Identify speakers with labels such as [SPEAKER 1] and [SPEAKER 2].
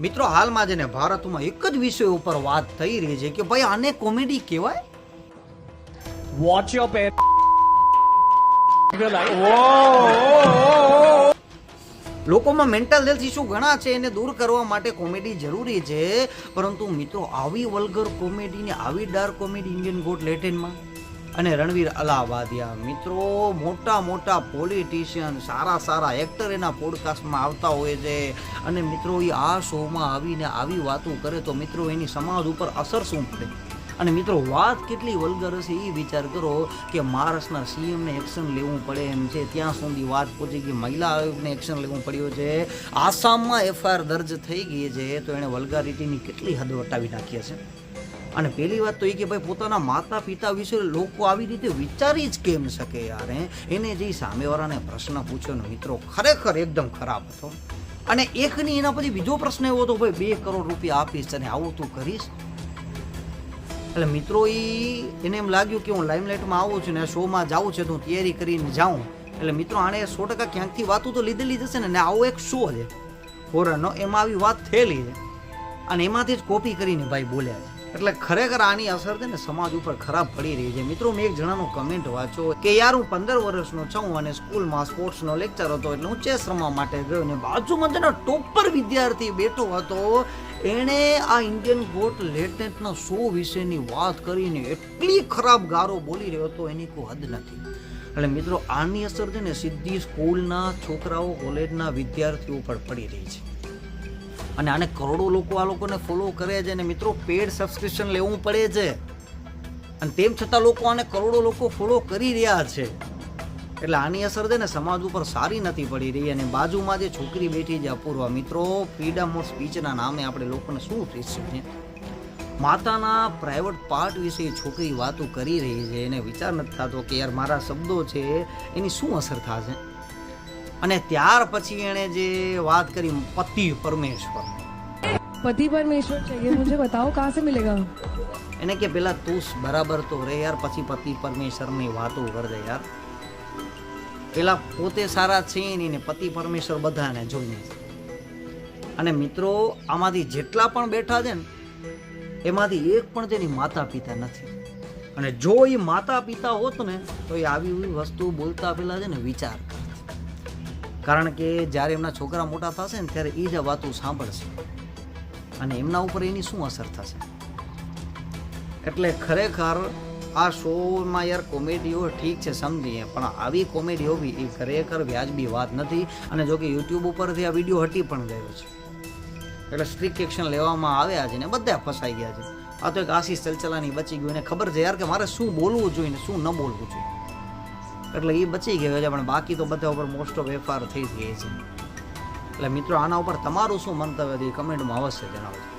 [SPEAKER 1] મિત્રો હાલમાં છે ને ભારતમાં એક જ વિષય ઉપર વાત થઈ રહી છે કે ભાઈ આને કોમેડી કહેવાય?
[SPEAKER 2] વોચ યોર પેર
[SPEAKER 1] લોકોમાં મેન્ટલ હેલ્થ ઇશ્યુ ઘણા છે એને દૂર કરવા માટે કોમેડી જરૂરી છે. પરંતુ મિત્રો આવી વલ્ગર કોમેડી ને આવી ડાર્ક કોમેડી ઇન્ડિયન ગોટ લેટેનમાં? અને રણવીર અલાવાદિયા મિત્રો, મોટા મોટા પોલિટિશિયન સારા સારા એક્ટર એના પોડકાસ્ટમાં આવતા હોય છે. અને મિત્રો, એ આ શોમાં આવીને આવી વાતો કરે તો મિત્રો, એની સમાજ ઉપર અસર શું પડે? અને મિત્રો, વાત કેટલી વલગર હશે એ વિચાર કરો કે મહારાષ્ટ્રના સીએમને એક્શન લેવું પડે એમ છે. ત્યાં સુધી વાત પહોંચી ગઈ મહિલા આયોગને એક્શન લેવું પડ્યું છે. આસામમાં એફઆઈઆર દર્જ થઈ ગઈ છે. તો એણે વલ્ગારિટીની કેટલી હદ વટાવી નાખી છે અને પહેલી વાત તો એ કે ભાઈ, પોતાના માતા પિતા વિશે લોકો આવી રીતે વિચારી જ કેમ શકે યાર એને જે સામેવાળાને પ્રશ્ન પૂછ્યો ને, મિત્રો, ખરેખર એકદમ ખરાબ હતો. અને એકની એના પછી બીજો પ્રશ્ન એવો હતો, ભાઈ, બે કરોડ રૂપિયા આપીશ અને આવું તું કરીશ? એટલે મિત્રો એ એને એમ લાગ્યું કે હું લાઇમલાઇટમાં આવું છું ને શોમાં જાઉં છે, તો હું તૈયારી કરીને જાઉં. એટલે મિત્રો, આણે સો ટકા ક્યાંકથી વાતું તો લીધેલી જશે ને આવો એક શો છે હોરરનો એમાં આવી વાત થયેલી છે. અને એમાંથી જ કોપી કરીને ભાઈ બોલ્યા છે. એટલે ખરેખર આની અસર છે ને સમાજ ઉપર ખરાબ પડી રહી છે. મિત્રો, મેં એક જણાનો કમેન્ટ વાંચો કે, યાર, હું પંદર વર્ષનો છું અને સ્કૂલમાં સ્પોર્ટ્સનો લેક્ચર હતો, એટલે હું ચેસ રમવા માટે ગયો ને બાજુમાં તેનો ટોપર વિદ્યાર્થી બેઠો હતો. એણે આ ઇન્ડિયન ગોટ લેટેન્ટના શો વિશેની વાત કરીને એટલી ખરાબ ગારો બોલી રહ્યો હતો, એની કોઈ હદ નથી. એટલે મિત્રો, આની અસર છે ને સીધી સ્કૂલના છોકરાઓ કોલેજના વિદ્યાર્થીઓ પર પડી રહી છે. અને આને કરોડો લોકો આ લોકોને ફોલો કરે છે અને મિત્રો પેડ સબસ્ક્રિપ્શન લેવું પડે છે. અને તેમ છતાં લોકો આને કરોડો લોકો ફોલો કરી રહ્યા છે. એટલે આની અસર છે ને સમાજ ઉપર સારી નથી પડી રહી અને બાજુમાં જે છોકરી બેઠી છે અપૂર્વા, મિત્રો ફ્રીડમ ઓફ સ્પીચના નામે આપણે લોકોને શું છે માતાના પ્રાઇવેટ પાર્ટ વિશે છોકરી વાતો કરી રહી છે, એને વિચાર નથી થતો કે યાર મારા શબ્દો છે, એની શું અસર થશે? અને ત્યાર પછી એને જે વાત કરી પતિ પરમેશ્વર.
[SPEAKER 3] પતિ પરમેશ્વર છે મુજે બતાવો કહાં સે મિલેગા?
[SPEAKER 1] એને કે પેલા તું બરાબર તો રે યાર પછી પતિ પરમેશ્વરની વાતો કરજે યાર. પેલા પોતે સારા છે નહીં ને પતિ પરમેશ્વર બધાને જોઈને. અને મિત્રો આમાંથી જેટલા પણ બેઠા છે ને એમાંથી એક પણ તેની માતા પિતા નથી. અને જો એ માતા પિતા હોત ને તો એ આવી વસ્તુ બોલતા પેલા છે ને વિચાર કરે કારણ કે જ્યારે એમના છોકરા મોટા થશે ને ત્યારે એ જ વાતો સાંભળશે. અને એમના ઉપર એની શું અસર થશે? એટલે ખરેખર આ શોમાં યાર કોમેડીઓ ઠીક છે સમજીએ, પણ આવી કોમેડીઓ બી એ ખરેખર વ્યાજબી વાત નથી. અને જો કે યુટ્યુબ ઉપરથી આ વીડિયો હટી પણ ગયો છે. એટલે સ્ટ્રિક્ટ એક્શન લેવામાં આવ્યા છે ને બધા ફસાઈ ગયા છે. આ તો એક આશીષ ચલચલાની બચી ગયું. એને ખબર છે યાર કે મારે શું બોલવું જોઈએ ને શું ન બોલવું જોઈએ. એટલે એ બચી ગયો છે, પણ બાકી તો બધા ઉપર મોસ્ટ ઓફ એફઆર થઈ જ ગઈ છે. એટલે મિત્રો, આના ઉપર તમારું શું મંતવ્ય છે, એ કમેન્ટમાં અવશ્ય જણાવજો.